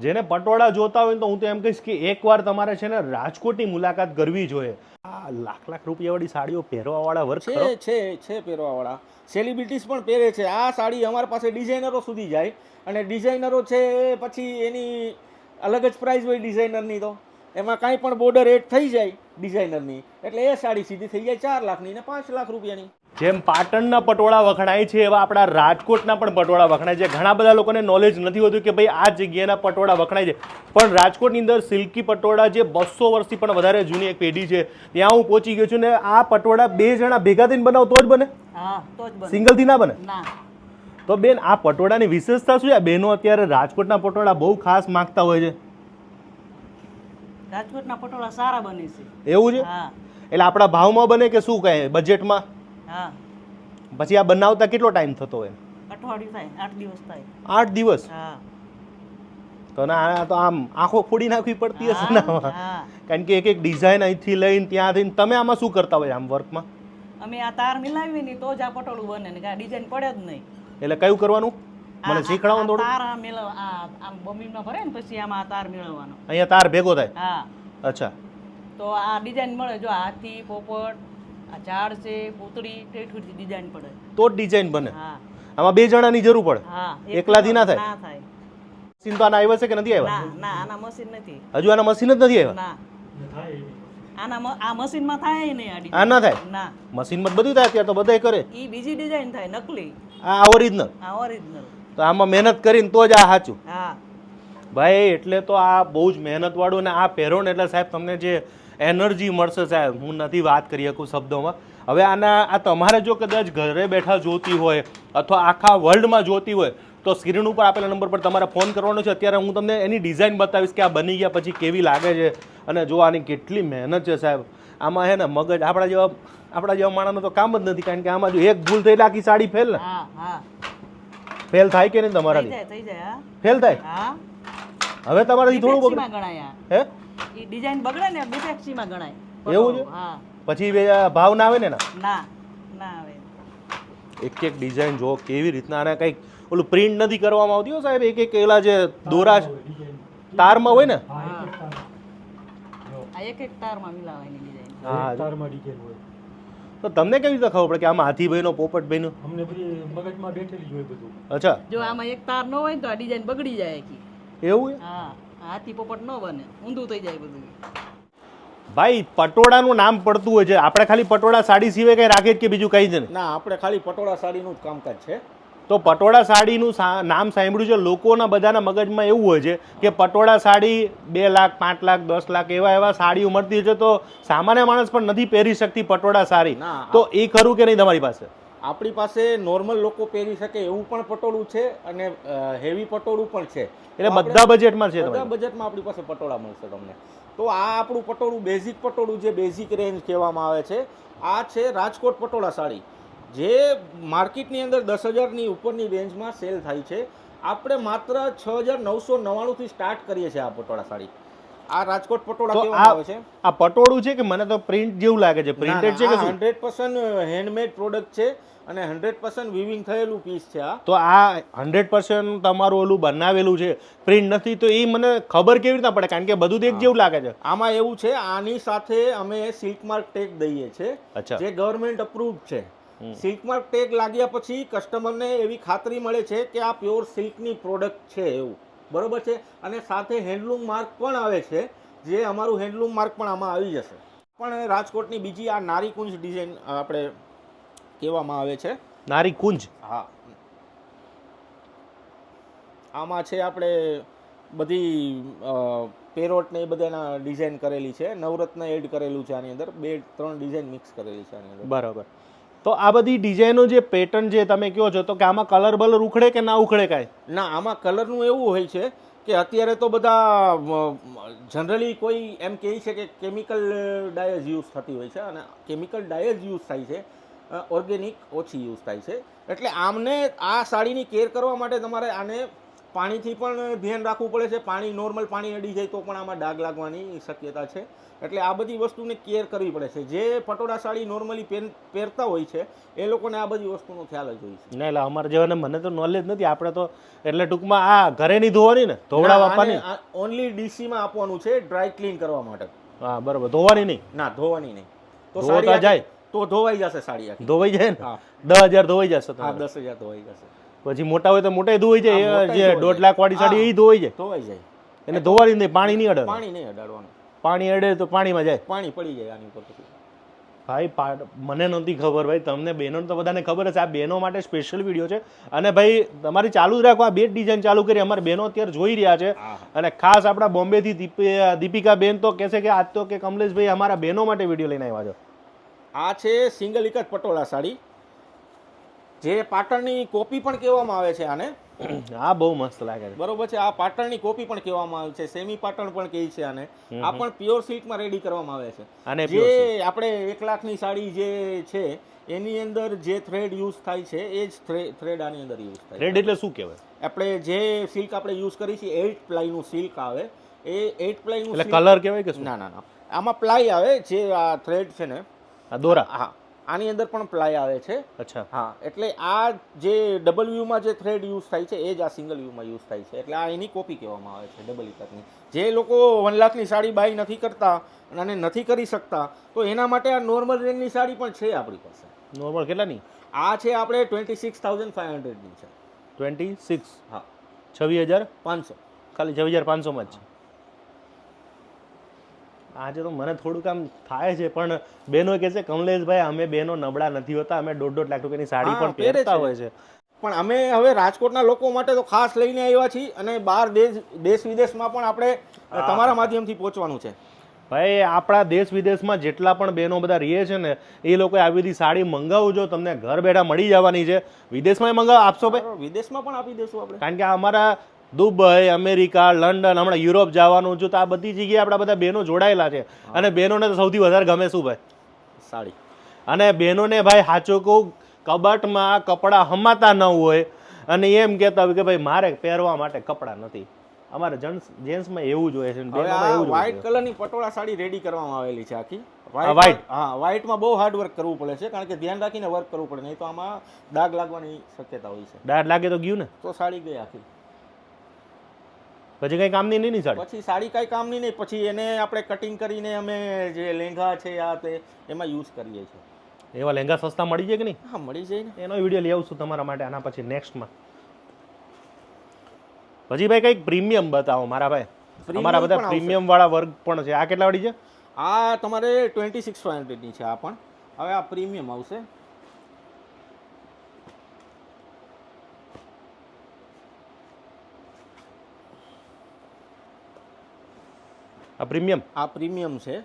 જેને પટોળા જોતા હોય તો હું તો એમ કહીશ કે એકવાર તમારે છે ને રાજકોટની મુલાકાત કરવી જોઈએ. આ લાખ લાખ રૂપિયાવાળી સાડીઓ પહેરવાવાળા વર્ગ છે છે છે પહેરવાવાળા. સેલિબ્રિટીઝ પણ પહેરે છે. આ સાડી અમારી પાસે ડિઝાઇનરો સુધી જાય. અને ડિઝાઇનરો છે પછી એની અલગ જ પ્રાઇસ હોય ડિઝાઇનરની તો. એમાં કાંઈ પણ બોર્ડર એડ થઈ જાય ડિઝાઇનરની એટલે એ સાડી સીધી થઈ જાય ચાર લાખની ને પાંચ લાખ રૂપિયાની. જેમ પાટણના પટોળા વખણાય છે એવા આપણા રાજકોટના પણ પટોળા વખણાય છે. ઘણા બધા લોકોને નોલેજ નથી હોતું કે ભાઈ આ જગ્યાના પટોળા વખણાય છે. પણ રાજકોટની અંદર સિલ્કી પટોળા જે બસો વર્ષથી પણ વધારે જૂની એક પેઢી છે ત્યાં હું પહોંચી ગયો છું ને આ પટોળા બે જણા ભેગા થઈને બનાવો તો જ બને? તો સિંગલથી ના બને? તો બેન આ પટોળાની વિશેષતા શું છે? આ બહેનો અત્યારે રાજકોટના પટોળા બહુ ખાસ માંગતા હોય છે. રાજકોટના પટોળા સારા બને છે. એવું છે? એટલે આપણા ભાવમાં બને કે શું કહે? બજેટમાં હા. પછી આ બનાવતા કેટલો ટાઈમ થતો હોય? અઠવાડિયું થાય આઠ દિવસ થાય. આઠ દિવસ? હા. તો ના આ તો આમ આંખો ફોડી નાખવી પડતી હશે ને આમાં. કારણ કે એક એક ડિઝાઇન અહીંથી લઈને ત્યાં થઈને તમે આમાં શું કરતા હોય આમ વર્કમાં અમે આ તાર મિલાવીએ ને તો જ આ પટોળું બને ને આ ડિઝાઇન પડે જ નહીં. એટલે કયું કરવાનું? મને શીખડાવો થોડું? તાર આ મેળવ આ આમ બમીમાં ભરે ને પછી આમાં આ તાર મેળવવાનો અહીંયા તાર ભેગો થાય? હા. અચ્છા. તો આ ડિઝાઇન મળે જો હાથી પોપટ આ ઝાડ છે પૂતળી ટેઠુથી ડિઝાઇન પડે. તો જ ડિઝાઇન બને. હા. આમાં બે જણાની જરૂર પડે. હા એકલાથી ના થાય? ના થાય. મશીન તો આના આવ્યા છે કે નથી આવ્યા? ના ના આના મશીન નથી. હજુ આના મશીન જ નથી આવ્યા? ના. આના આ મશીનમાં થાય નહીં આ આ ના થાય? ના. મશીનમાં બધું થાય અત્યારે તો બધાય કરે. ઈ બીજી ડિઝાઇન થાય નકલી. આ ઓરિજિનલ આ ઓરિજિનલ તો આમાં મહેનત કરીને તો જ આ સાચું. હા. ભાઈ એટલે તો આ બહુ જ મહેનતવાળું ને આ પહેરો ને એટલે સાહેબ તમને જે એનર્જી મળશે સાહેબ. હું નથી વાત કરી શકું શબ્દોમાં. હવે આના આ તમારે જો કદાચ ઘરે બેઠા જોતી હોય અથવા આખા વર્લ્ડમાં જોતી હોય તો સ્ક્રીન ઉપર આપેલા નંબર પર તમારે ફોન કરવાનો છે. અત્યારે હું તમને એની ડિઝાઇન બતાવીશ કે આ બની ગયા પછી કેવી લાગે છે. અને જો આની કેટલી મહેનત છે સાહેબ. આમાં હે ને મગજ આપણા જેવા આપણા જેવા માણસનું તો કામ જ નથી કારણ કે આમાં જો એક ભૂલ થઈ એટલે આખી સાડી ફેલ ને. ફેલ થાય કે નહીં તમારા તમારાથી? ફેલ થાય? હા. હવે તમારાથી થોડું હે? ઈ ડિઝાઇન બગડે ને ડિફેક્સીમાં ગણાય. એવું છે? હા. પછી ભાવ ના આવે ને ના ના આવે. એક એક ડિઝાઇન જો કેવી રીતના અને કંઈક ઓલું પ્રિન્ટ નથી કરવામાં આવતી હો સાહેબ? એક એક એલા જે દોરા છે, તારમાં હોય ને? હા. આ એક એક તારમાં મિલાવાની ડિઝાઇન હા તારમાં ડિટેલ હોય. તો તમને કેવી રીતે ખબર પડે કે આમાં હાથીભાઈનો પોપટભાઈનો? અમને બધી મગજમાં બેઠેલી હોય બધું. અચ્છા. જો આમાં એક તાર ન હોય તો આ ડિઝાઇન બગડી જાય કે એવું હા. હાથી પોપટ ન બને ઊંધું થઈ જાય બધું. ભાઈ પટોળાનું નામ પડતું હોય છે. આપણે ખાલી પટોળા સાડી સિવાય કંઈ રાખીએ કે બીજું કંઈ જ નહીં ના આપણે ખાલી પટોળા સાડીનું જ કામકાજ છે. તો પટોળા સાડીનું નામ સાંભળ્યું છે. લોકોના બધાના મગજમાં એવું હોય છે કે પટોળા સાડી બે લાખ પાંચ લાખ દસ લાખ એવા એવા સાડીઓ મળતી છે. તો સામાન્ય માણસ પણ નથી પહેરી શકતી પટોળા સાડી. તો એ ખરું કે નહીં તમારી પાસે? આપણી પાસે નોર્મલ લોકો પહેરી શકે એવું પણ પટોળું છે અને હેવી પટોળું પણ છે. એટલે બધા બજેટમાં છે બધા બજેટમાં આપણી પાસે પટોળા મળશે તમને. તો આ આપણું પટોળું બેઝિક પટોળું જે બેઝિક રેન્જ કહેવામાં આવે છે આ છે રાજકોટ પટોળા સાડી. જે માર્કેટની અંદર દસ હજારની ઉપરની રેન્જમાં સેલ થાય છે. આપણે માત્ર છ હજાર નવસો નવ્વાણુંથી સ્ટાર્ટ કરીએ છીએ આ પટોળા સાડી. આ રાજકોટ પટોળા કહેવામાં આવે છે. આ પટોળું છે કે મને તો પ્રિન્ટ જેવું લાગે છે? પ્રિન્ટેડ છે કે શું? હંડ્રેડ પર્સન્ટ હેન્ડમેડ પ્રોડક્ટ છે અને હંડ્રેડ પર્સન્ટ વિવિંગ થયેલું પીસ છે આ. તો આ હંડ્રેડ પર્સન્ટ તમારું ઓલું બનાવેલું છે પ્રિન્ટ નથી તો એ મને ખબર કેવી રીતે પડે? કારણ કે બધું એક જેવું લાગે છે. આમાં એવું છે આની સાથે અમે સિલ્ક માર્ક ટેગ દઈએ અચ્છા. જે ગવર્મેન્ટ અપ્રૂવ છે. સિલ્ક માર્ક ટેગ લાગ્યા પછી કસ્ટમરને એવી ખાતરી મળે છે કે આ પ્યોર સિલ્કની પ્રોડક્ટ છે એવું. બરોબર છે? અને સાથે હેન્ડલૂમ માર્ક પણ આવે છે જે અમારું હેન્ડલૂમ માર્ક પણ આમાં આવી જશે. પણ રાજકોટની બીજી આ નારીકુંજ ડિઝાઇન આપણે કહેવામાં આવે છે. નારીકુંજ? હા. આમાં છે આપણે બધી પેરોટ ને એ બધાના ડિઝાઇન કરેલી છે નવરત્ન એડ કરેલું છે આની અંદર બે ત્રણ ડિઝાઇન મિક્સ કરેલી છે આની અંદર. બરાબર. તો આ બધી ડિઝાઇનો જે પેટર્ન જે તમે કહો છો, તો કે આમાં કલર બલર ઉખડે કે ના ઉખડે કાંઈ? ના, આમાં કલરનું એવું હોય છે કે અત્યારે તો બધા જનરલી કોઈ એમ કહે છે કે કેમિકલ ડાયઝ યુઝ થતી હોય છે અને કેમિકલ ડાયઝ યુઝ થાય છે ઓર્ગેનિક ઓછી યુઝ થાય છે. એટલે આમને આ સાડીની કેર કરવા માટે તમારે આને પાણીથી પણ ધ્યાન રાખવું પડે છે. પાણી નોર્મલ પાણી અડી જાય તો પણ આમાં ડાઘ લાગવાની શક્યતા છે. એટલે આ બધી વસ્તુને કેર કરવી પડે છે. જે પટોળા સાડી નોર્મલી પહેરતા હોય છે એ લોકોને આ બધી વસ્તુનો ખ્યાલ જ હોય છે. ના એટલે અમારે જેવાને મને તો નોલેજ નથી. આપણે તો એટલે ટૂંકમાં આ ઘરે નહીં ધોવાની ને? ધોવડા વાપવાની? ઓનલી ડીસીમાં આપવાનું છે ડ્રાય ક્લીન કરવા માટે. હા બરોબર. ધોવાની નહીં? ના ધોવાની નહીં. તો સાડી જાય? તો ધોવાઈ જશે સાડી ધોવાઈ જાય ને? દસ હજાર ધોવાઈ જશે હા દસ હજાર ધોવાઈ જશે. પછી મોટા હોય તો મોટા ધોવાઈ જાય. જે દોઢ લાખ વાળી સાડી એ ધોવાઈ જાય. ધોવાઈ જાય. એને ધોવાની નહીં પાણી નહીં અડે પાણી નહીં અડાડવાનું. પાણી અડે તો પાણીમાં જાય. પાણી પડી જાય આની ઉપર પછી ભાઈ મને નહોતી ખબર ભાઈ તમને બહેનો તો બધાને ખબર હશે આ બહેનો માટે સ્પેશિયલ વીડિયો છે. અને ભાઈ તમારી ચાલુ જ રાખો આ બે ડિઝાઇન ચાલુ કરી. અમારે બહેનો અત્યારે જોઈ રહ્યા છે. અને ખાસ આપણા બોમ્બેથી દીપ- દીપિકા બેન તો કહેશે કે આજ તો કે કમલેશભાઈ અમારા બહેનો માટે વીડિયો લઈને આવ્યા છો. આ છે સિંગલ એક જ પટોળા સાડી. જે પાટણની કોપી પણ કહેવામાં આવે છે આને. આ બહુ મસ્ત લાગે છે. બરોબર છે આ પાટણની કોપી પણ કહેવામાં આવે છે સેમી પાટણ પણ કહે છે આને. આ પણ પ્યોર સિલ્કમાં રેડી કરવામાં આવે છે. અને જે આપણે એક લાખની સાડી જે છે એની અંદર જે થ્રેડ યુઝ થાય છે એ જ થ્રેડ આની અંદર યુઝ થાય થ્રેડ રેડ એટલે શું કહેવાય? આપણે જે સિલ્ક આપણે યુઝ કરીએ છીએ એટ પ્લાયનું સિલ્ક આવે. એ એટ પ્લાયનું એટલે કલર કહેવાય કે ના ના ના. આમાં પ્લાય આવે જે આ થ્રેડ છે ને. આ દોરા? હા. આની અંદર પણ પ્લાય આવે છે. અચ્છા. હા એટલે આ જે ડબલ વ્યૂમાં જે થ્રેડ યુઝ થાય છે એ જ આ સિંગલ વ્યૂમાં યુઝ થાય છે. એટલે આ એની કોપી કહેવામાં આવે છે ડબલ ઇકતની જે લોકો વન લાખની સાડી બાય નથી કરતા અને નથી કરી શકતા તો એના માટે આ નોર્મલ રેન્જની સાડી પણ છે આપણી પાસે. નોર્મલ કેટલાની? આ છે આપણે ટ્વેન્ટી સિક્સ થાઉઝન્ડ ફાઇવ હંડ્રેડની છે. ટ્વેન્ટી સિક્સ હા. છવ્વીસ હજાર? પાંચસો. ખાલી છવ્વીસ હજાર પાંચસોમાં જ છે. આજે તો મને થોડુંક આમ થાય છે પણ બહેનો કહે છે કમલેશભાઈ અમે બહેનો નબળા નથી હોતા અમે દોઢ દોઢ લાખ રૂપિયાની સાડી પણ પહેરતા હોય છે. પણ અમે હવે રાજકોટના લોકો માટે તો ખાસ લઈને આવ્યા છીએ અને બહાર દેશ દેશ વિદેશમાં પણ આપણે તમારા માધ્યમથી પહોંચવાનું છે. ભાઈ આપણા દેશ વિદેશમાં જેટલા પણ બહેનો બધા રહીએ છે ને એ લોકોએ આવી બધી સાડી મંગાવું જો તમને ઘર બેઠા મળી જવાની છે. વિદેશમાં મંગાવ આપશો ભાઈ? વિદેશમાં પણ આપી દેશું આપણે. કારણ કે અમારા દુબઈ અમેરિકા લંડન હમણાં યુરોપ જવાનું છું. તો આ બધી જગ્યાએ આપણા બધા બહેનો જોડાયેલા છે. અને બહેનોને તો સૌથી વધારે ગમે શું ભાઈ? સાડી. અને બહેનોને ભાઈ સાચું કહું કબાટમાં કપડાં હમાતા ન હોય. અને એમ કહેતા હોય કે ભાઈ મારે પહેરવા માટે કપડાં નથી. અમારે જેન્ટ્સ જેન્ટ્સમાં એવું જ હોય છે વ્હાઈટ કલરની પટોળા સાડી રેડી કરવામાં આવેલી છે આખી. આ હા વ્હાઈટમાં બહુ હાર્ડ વર્ક કરવું પડે છે કારણ કે ધ્યાન રાખીને વર્ક કરવું પડે નહીં તો આમાં ડાઘ લાગવાની શક્યતા હોય છે. દાઢ લાગે તો ગયું ને? તો સાડી ગઈ આખી. પછી કઈ કામની નહીં સાડી પછી સાડી કઈ કામની નહીં પછી એને આપણે કટિંગ કરીને અમે જે લેંઘા છે આ તે એમાં યુઝ કરીએ છીએ. એવા લહેંગા સસ્તા મળી જાય કે નહીં? હા મળી જાય ને. એનો વીડિયો લઈ આવશું તમારા માટે આના પછી નેક્સ્ટમાં. પછી ભાઈ કંઈક પ્રીમિયમ બતાવો મારા ભાઈ. અમારા બધા પ્રીમિયમ વાળા વર્ગ પણ છે. આ કેટલા વાળી છે? આ તમારે ટ્વેન્ટી સિક્સ હંડ્રેડની છે આ પણ. હવે આ પ્રીમિયમ આવશે. આ પ્રીમિયમ? આ પ્રીમિયમ છે.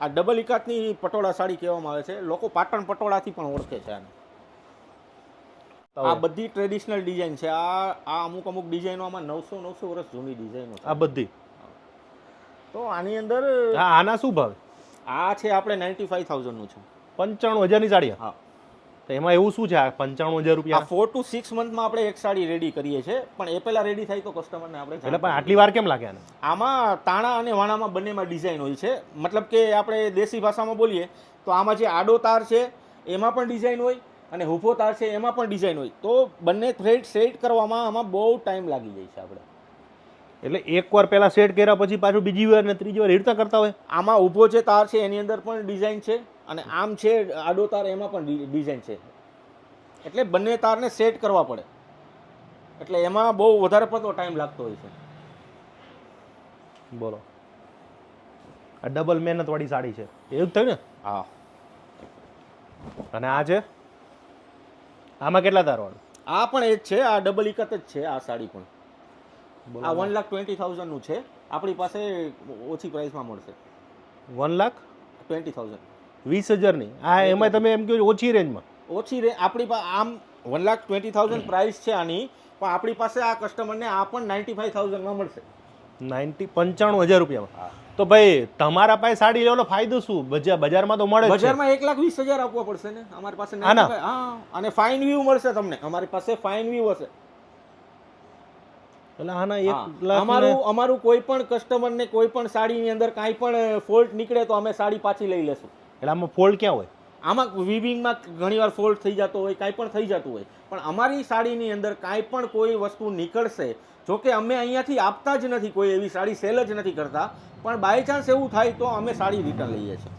આ ડબલ ઇકાતની પટોળા સાડી કહેવામાં આવે છે. લોકો પાટણ પટોળાથી પણ ઓળખે છે આને. આ બધી ટ્રેડિશનલ ડિઝાઇન છે. આ આ અમુક અમુક ડિઝાઇનો આમાં નવસો નવસો વર્ષ જૂની ડિઝાઇનો આ બધી? તો આની અંદર આના શું ભાવ? આ છે આપણે નાઇન્ટી ફાઈવ થાઉઝન્ડનું છે. પંચાણું હજારની સાડી હા. તો એમાં એવું શું છે? આ પંચાણું હજાર રૂપિયા? ફોર ટુ સિક્સ મંથમાં આપણે એક સાડી રેડી કરીએ છીએ. પણ એ પહેલાં રેડી થાય તો કસ્ટમરને આપણે એટલે પણ આટલી વાર કેમ લાગે આને? આમાં તાણા અને વાણામાં બંનેમાં ડિઝાઇન હોય છે. મતલબ કે આપણે દેશી ભાષામાં બોલીએ તો આમાં જે આડો તાર છે એમાં પણ ડિઝાઇન હોય અને હુફો તાર છે એમાં પણ ડિઝાઇન હોય. તો બંને થ્રેડ સેટ કરવામાં આમાં બહુ ટાઈમ લાગી જાય છે આપણે. એટલે એકવાર પહેલાં સેટ કર્યા પછી પાછું બીજી વાર ને ત્રીજી વાર રીતના કરતા હોય? આમાં ઊભો જે તાર છે એની અંદર પણ ડિઝાઇન છે. અને આમ છે આડો તાર એમાં પણ ડિઝાઇન છે. એટલે બંને તારને સેટ કરવા પડે. એટલે એમાં બહુ વધારે પડતો ટાઈમ લાગતો હોય છે. બોલો. આ ડબલ મહેનતવાળી સાડી છે. એવું થયું ને? હા. અને આ છે? આમાં કેટલા તારવાળું આ પણ એ જ છે આ ડબલ ઇકત જ છે આ સાડી પણ. આ વન લાખ ટ્વેન્ટી થાઉઝન્ડનું છે. આપણી પાસે ઓછી પ્રાઇસમાં મળશે. વન લાખ ટ્વેન્ટી થાઉઝન્ડ વીસ હજારની. આ એમાં તમે એમ કહો ઓછી રેન્જમાં. ઓછી રેન્જ આપણી પાસે આમ one lakh twenty thousand price છે આની પણ આપણી પાસે આ કસ્ટમરને આ પણ નાઇન્ટી ફાઇવ થાઉઝન્ડમાં મળશે. નાઇન્ટી પંચાણું હજાર રૂપિયામાં. તો ભાઈ તમારા પાસે સાડી લેવાનો ફાયદો શું? બજાર બજારમાં તો મળે બજારમાં એક લાખ વીસ હજાર આપવા પડશે ને? અમારી પાસે આના? 95 હા અને ફાઇન વ્યૂ મળશે તમને. અમારી પાસે ફાઇન વ્યૂ હશે. એટલે આના હા. એક અમારું અમારું કોઈ પણ કસ્ટમરને કોઈ પણ સાડીની અંદર કાંઈ પણ ફોલ્ટ નીકળે તો અમે સાડી પાછી લઈ લેશું. એટલે આમાં ફોલ્ડ ક્યાં હોય? આમાં વિવિંગમાં ઘણીવાર ફોલ્ટ થઈ જતો હોય કાંઈ પણ થઈ જતું હોય. પણ અમારી સાડીની અંદર કાંઈ પણ કોઈ વસ્તુ નીકળશે જો કે અમે અહીંયાથી આપતા જ નથી કોઈ એવી સાડી સેલ જ નથી કરતા. પણ બાય ચાન્સ એવું થાય તો અમે સાડી રિટર્ન લઈએ છીએ.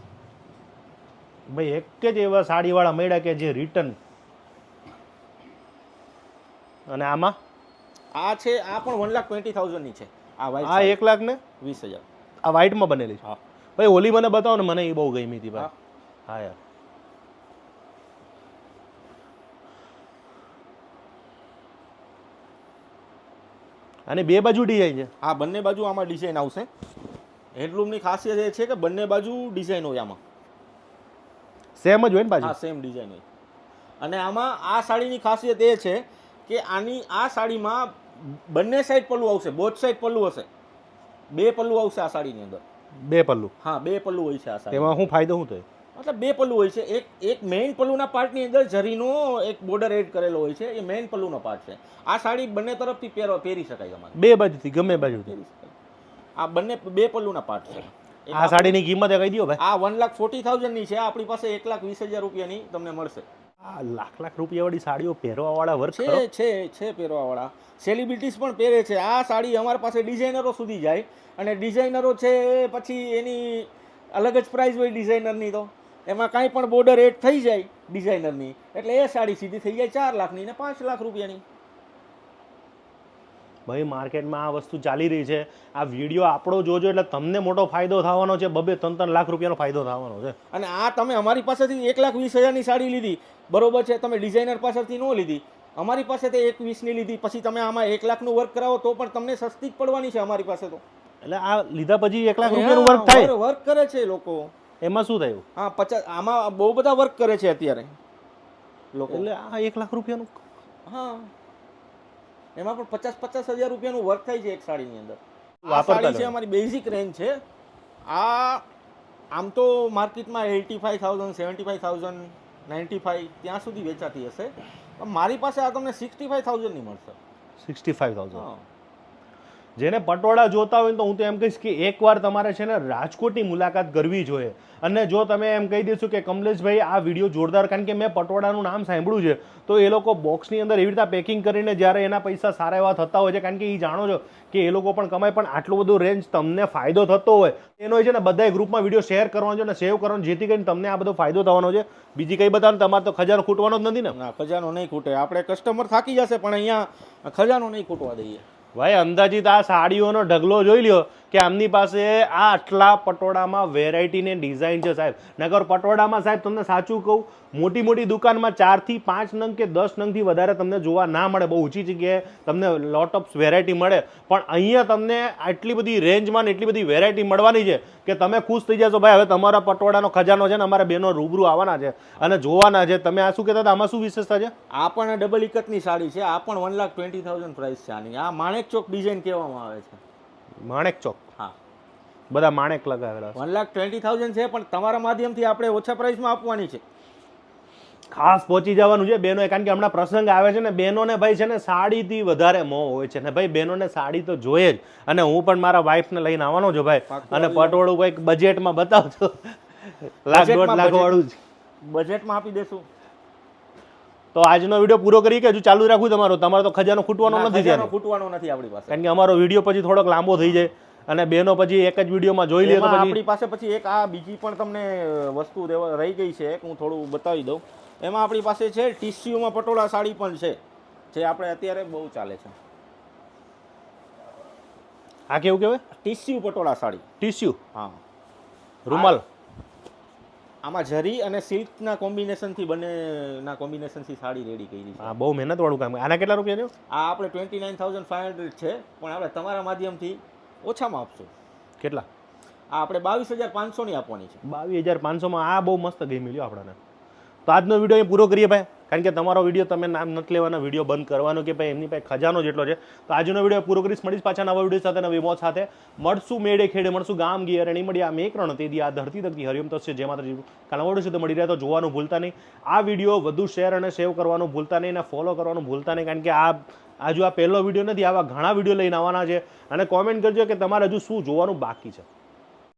ભાઈ એક જ એવા સાડીવાળા મળ્યા કે જે રિટર્ન અને આમાં? આ છે આ પણ વન લાખ ટ્વેન્ટી થાઉઝન્ડની છે. આ આ એક લાખ ને વીસ હજાર. આ વ્હાઇટમાં બનેલી છે? હા. ભાઈ ઓલી મને બતાવો ને મને એ બહુ ગમી હતી ભાઈ. હા. યાર. અને બે બાજુ ડિઝાઇન છે. આ બંને બાજુ આમાં ડિઝાઇન આવશે. હેન્ડલૂમની ખાસિયત એ છે કે બંને બાજુ ડિઝાઇન હોય આમાં. સેમ જ હોય ને હા બાજુ સેમ ડિઝાઇન હોય. અને આમાં આ સાડીની ખાસિયત એ છે કે આની આ સાડીમાં બંને સાઈડ પલ્લું આવશે બોથ સાઈડ પલ્લું હશે. બે પલ્લું આવશે આ સાડીની અંદર. બે પલ્લુ. હા બે પલ્લું હોય છે આ સાડી તેમાં શું ફાયદો શું થયો? મતલબ બે પલ્લું હોય છે. એક એક મેઇન પલ્લુના પાર્ટની અંદર જરીનો એક બોર્ડર એડ કરેલો હોય છે. એ મેઇન પલ્લુનો પાર્ટ છે. આ સાડી બંને તરફથી પહેરો પહેરી શકાય તમારે બે બાજુથી ગમે બાજુથી. આ બંને બે પલ્લુના પાર્ટ છે. આ સાડીની કિંમત કહી દો ભાઈ. આ વન લાખ ફોર્ટી થાઉઝન્ડની છે. આપણી પાસે એક લાખ વીસ હજાર રૂપિયાની તમને મળશે. આ લાખ લાખ રૂપિયાવાળી સાડીઓ પહેરવાવાળા વર્ક છે છે છે પહેરવાવાળા. સેલિબ્રિટીઝ પણ પહેરે છે. આ સાડી અમારી પાસે ડિઝાઇનરો સુધી જાય. અને ડિઝાઇનરો છે એ પછી એની અલગ જ પ્રાઇસ હોય ડિઝાઇનરની તો. એમાં કાંઈ પણ બોર્ડર એડ થઈ જાય ડિઝાઇનરની એટલે એ સાડી સીધી થઈ જાય ચાર લાખની ને પાંચ લાખ રૂપિયાની. ભાઈ માર્કેટમાં આ વસ્તુ ચાલી રહી છે. આ વીડિયો આપણો જોજો એટલે તમને મોટો ફાયદો થવાનો છે. બબે ત્રણ ત્રણ લાખ રૂપિયાનો ફાયદો થવાનો છે. અને આ તમે અમારી પાસેથી એક લાખ વીસ હજારની સાડી લીધી. બરોબર છે તમે ડિઝાઇનર પાસેથી ન લીધી. અમારી પાસે તે એક વીસની લીધી. પછી તમે આમાં એક લાખનું વર્ક કરાવો તો પણ તમને સસ્તી જ પડવાની છે અમારી પાસે તો. એટલે આ લીધા પછી એક લાખ રૂપિયાનું વર્ક થાય. વર્ક કરે છે લોકો. એમાં શું થયું? હા પચાસ આમાં બહુ બધા વર્ક કરે છે અત્યારે. લોકો. એટલે આ એક લાખ રૂપિયાનું હા. એમાં પણ પચાસ પચાસ હજાર રૂપિયાનું વર્ક થાય છે એક સાડીની અંદર. આ સાડી છે અમારી બેઝિક રેન્જ છે. આ આમ તો માર્કેટમાં eighty five thousand seventy five thousand ninety five ત્યાં સુધી વેચાતી હશે. પણ મારી પાસે આ તમને સિક્સટી ફાઈવ થાઉઝન્ડની મળશે. સિક્સટી ફાઈવ થાઉઝન્ડ હા. જેને પટોળા જોતા હોય તો હું તો એમ કહીશ કે એકવાર તમારે છે ને રાજકોટની મુલાકાત કરવી જોઈએ. અને જો તમે એમ કહી દેશો કે કમલેશભાઈ, આ વીડિયો જોરદાર કારણ કે મેં પટોળાનું નામ સાંભળ્યું છે, તો એ લોકો બોક્સની અંદર એવી રીતે પેકિંગ કરીને જ્યારે એના પૈસા સારા એવા થતા હોય છે, કારણ કે એ જાણો છો કે એ લોકો પણ કમાય, પણ આટલું બધું રેન્જ તમને ફાયદો થતો હોય. એનો છે ને બધાય ગ્રુપમાં વીડિયો શેર કરવાનો છે અને સેવ કરવાનો જેથી કરીને તમને આ બધો ફાયદો થવાનો છે. બીજી કંઈ બતાવો તમારે તો ખજાનો ખૂટવાનો જ નથી ને. ખજાનો નહીં ખૂટે. આપણે કસ્ટમર થાકી જશે, પણ અહીંયા ખજાનો નહીં ખૂટવા દઈએ. ભાઈ અંદાજિત આ સાડીઓનો ઢગલો જોઈ લ્યો. કે આમની પાસે આ આટલા પટોળામાં વેરાયટી ને ડિઝાઇન છે સાહેબ. નગર પટોળામાં સાહેબ તમને સાચું કહું, મોટી મોટી દુકાનમાં ચારથી પાંચ નંગ કે દસ નંગથી વધારે તમને જોવા ના મળે. બહુ ઊંચી જગ્યાએ તમને લોટ ઓફ વેરાયટી મળે. પણ અહીંયા તમને આટલી બધી રેન્જમાં એટલી બધી વેરાયટી મળવાની છે કે તમે ખુશ થઈ જશો, ભાઈ, હવે તમારા પટોળાનો ખજાનો છે ને અમારા બેનો રૂબરૂ આવવાના છે અને જોવાના છે. તમે આ શું કહેતા હતા? આમાં શું વિશેષતા છે? આ પણ ડબલ ઇકતની સાડી છે. આ પણ one lakh twenty thousand price છે આની. આ માણેક ચોક ડિઝાઇન કહેવામાં આવે છે. માણેક ચોક. હા. બધા માણેક લગાવેલા વન લાખ ટ્વેન્ટી થાઉઝન્ડ છે પણ તમારા માધ્યમથી આપણે ઓછા પ્રાઇસમાં આપવાની છે. ખાસ પહોંચી જવાનું છે બહેનો કારણ કે હમણાં પ્રસંગ આવે છે ને બહેનોને ભાઈ છે ને સાડીથી વધારે મોં હોય છે ને ભાઈ બહેનોને સાડી તો જોઈએ જ. અને હું પણ મારા વાઈફને લઈને આવવાનો છું ભાઈ. અને પટોળું કંઈક બજેટમાં બતાવજો. લાખ દોઢ લાખ. વાળું જ. બજેટમાં આપી દેશું. તો આજનો વીડિયો પૂરો કરી કે હજુ ચાલુ રાખવું તમારો? તમારો તો ખજાનો ખૂટવાનો નથી ખજાનો ખૂટવાનો નથી આપણી પાસે. કારણ કે અમારો વીડિયો પછી થોડોક લાંબો થઈ જાય અને બેનો પછી એક જ વિડીયોમાં જોઈ લે તો પછી આપણી પાસે પછી એક આ બીજી પણ તમને વસ્તુ રહી ગઈ છે હું થોડું બતાવી દઉં. એમાં આપણી પાસે છે ટીસ્યુમાં પટોળા સાડી પણ છે જે આપણે અત્યારે બહુ ચાલે છે. આ કેવું કહેવાય? ટીસ્યુ પટોળા સાડી. ટીસ્યુ? હા. રૂમાલ? આમાં જરી અને સિલ્કના કોમ્બિનેશનથી બંનેના કોમ્બિનેશનથી સાડી રેડી કરી છે. બહુ મહેનતવાળું કામ. આના કેટલા રૂપિયા આ આપણે twenty nine thousand five hundred છે પણ આપણે તમારા માધ્યમથી ઓછામાં આપશું. કેટલા? આ આપણે બાવીસ હજાર પાંચસોની આપવાની છે. બાવીસ હજાર પાંચસોમાં આ બહુ મસ્ત ગેમ મળ્યો આપણને. તો આજનો વીડિયો પૂરો કરીએ ભાઈ. કારણ કે તમારો વીડિયો તમે નામ નથી લેવાના, વીડિયો બંધ કરવાનો કે ભાઈ એમની પાસે ખજાનો જેટલો છે, તો આજનો વીડિયો પૂરો કરીશ. મળીશ પાછા નવા વીડિયો સાથે, નવી મોત સાથે. મળશું મેળે ખેડે, મળશું ગામ ગીર અને મળી આ મેં રણ તેથી આ ધરતી તકતી હરિયમ તસ્ય જે માત્ર કાલે છે તો મળી રહ્યા તો જોવાનું ભૂલતા નહીં. આ વીડિયો વધુ શેર અને સેવ કરવાનું ભૂલતા નહીં અને ફોલો કરવાનું ભૂલતા નહીં, કારણ કે આ આજુ આ પહેલો વીડિયો નથી, આવા ઘણા વીડિયો લઈને આવવાના છે. અને કોમેન્ટ કરજો કે તમારે હજુ શું જોવાનું બાકી છે.